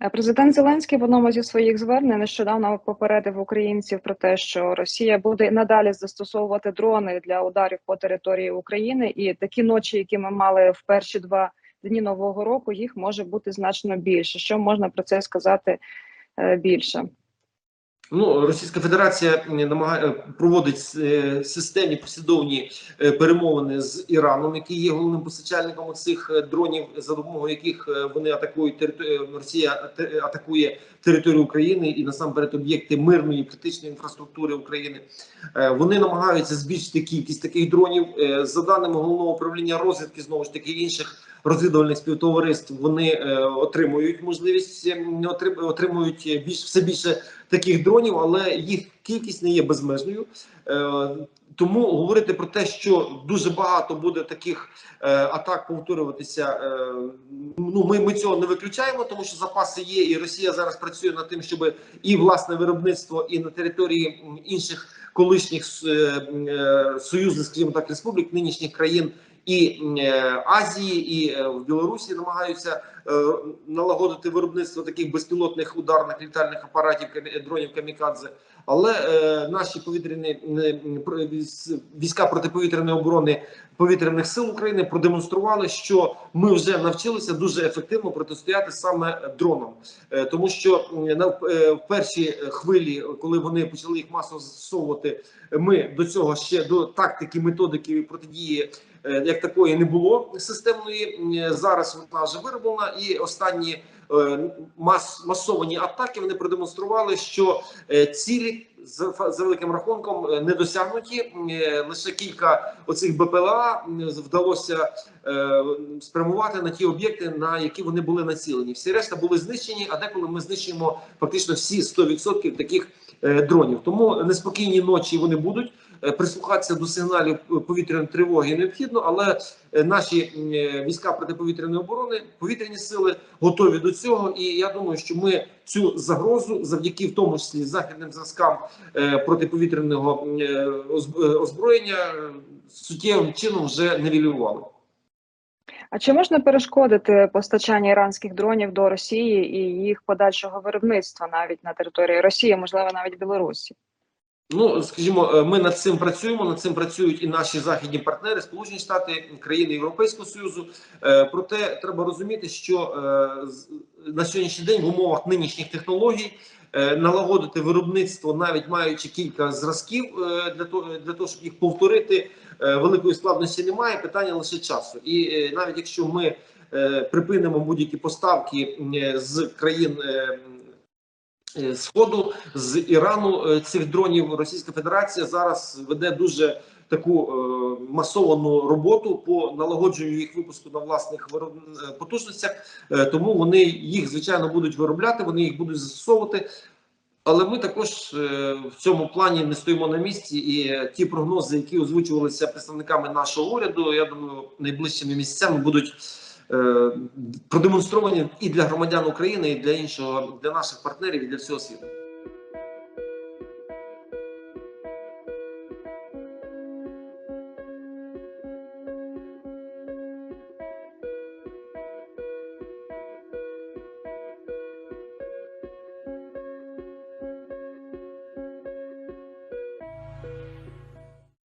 Е, Президент Зеленський в одному зі своїх звернень нещодавно попередив українців про те, що Росія буде надалі застосовувати дрони для ударів по території України, і такі ночі, які ми мали в перші два дні нового року, їх може бути значно більше. Що можна про це сказати е, більше? Ну, Російська Федерація намагає проводить е, системні послідовні е, перемовини з Іраном, який є головним постачальником цих е, дронів, за допомогою яких е, вони атакують територію. Росія атакує територію України і насамперед об'єкти мирної критичної інфраструктури України. Е, Вони намагаються збільшити кількість таких дронів. Е, За даними головного управління розвідки, знову ж таки інших розвідувальних співтовариств, вони е, отримують можливість е, отрим- отримують більш все більше таких дронів, але їх кількість не є безмежною. Е, Тому говорити про те, що дуже багато буде таких е, атак повторюватися. Е, ну ми, ми цього не виключаємо, тому що запаси є, і Росія зараз працює над тим, щоб і власне виробництво, і на території інших колишніх е, е, союзних, скажімо так, республік, нинішніх країн. І е, Азії, і е, в Білорусі намагаються е, налагодити виробництво таких безпілотних ударних літальних апаратів дронів камікадзе. Але е, наші повітряні війська протиповітряної оборони повітряних сил України продемонстрували, що ми вже навчилися дуже ефективно протистояти саме дронам, Е, тому що на е, в перші хвилі, коли вони почали їх масово застосовувати, ми до цього ще до тактики, методики протидії як такої не було системної. Зараз вона вже вироблена, і останні е, мас масовані атаки вони продемонстрували, що е, цілі за, великим рахунком е, не досягнуті. Е, Лише кілька оцих БПЛА вдалося е, спрямувати на ті об'єкти, на які вони були націлені. Всі решта були знищені, а деколи ми знищуємо фактично всі 100% таких е, дронів. Тому неспокійні ночі вони будуть. Е, Прислухатися до сигналів повітряної тривоги необхідно, але е, наші е, війська протиповітряної оборони, повітряні сили готові до цього. І я думаю, що ми цю загрозу, завдяки в тому числі західним зразкам е, протиповітряного е, е, озброєння, е, суттєвим чином вже нівелювали. А чи можна перешкодити постачання іранських дронів до Росії і їх подальшого виробництва навіть на території Росії, можливо, навіть Білорусі? Ну, скажімо, е, ми над цим працюємо. Над цим працюють і наші західні партнери, Сполучені Штати, країни Європейського Союзу. Е, Проте треба розуміти, що е, на сьогоднішній день в умовах нинішніх технологій налагодити виробництво, навіть маючи кілька зразків для того, для того, щоб їх повторити, великої складності немає. Питання лише часу. І навіть якщо ми припинимо будь-які поставки з країн. Е, Сходу з Ірану е, цих дронів Російська Федерація зараз веде дуже таку е, масовану роботу по налагодженню їх випуску на власних потужностях. Тому вони їх звичайно будуть виробляти, вони їх будуть застосовувати. Але ми також в цьому плані не стоїмо на місці, і ті прогнози, які озвучувалися представниками нашого уряду, я думаю, найближчими місяцями будуть продемонстровані і для громадян України, і для іншого для наших партнерів, і для всього світу.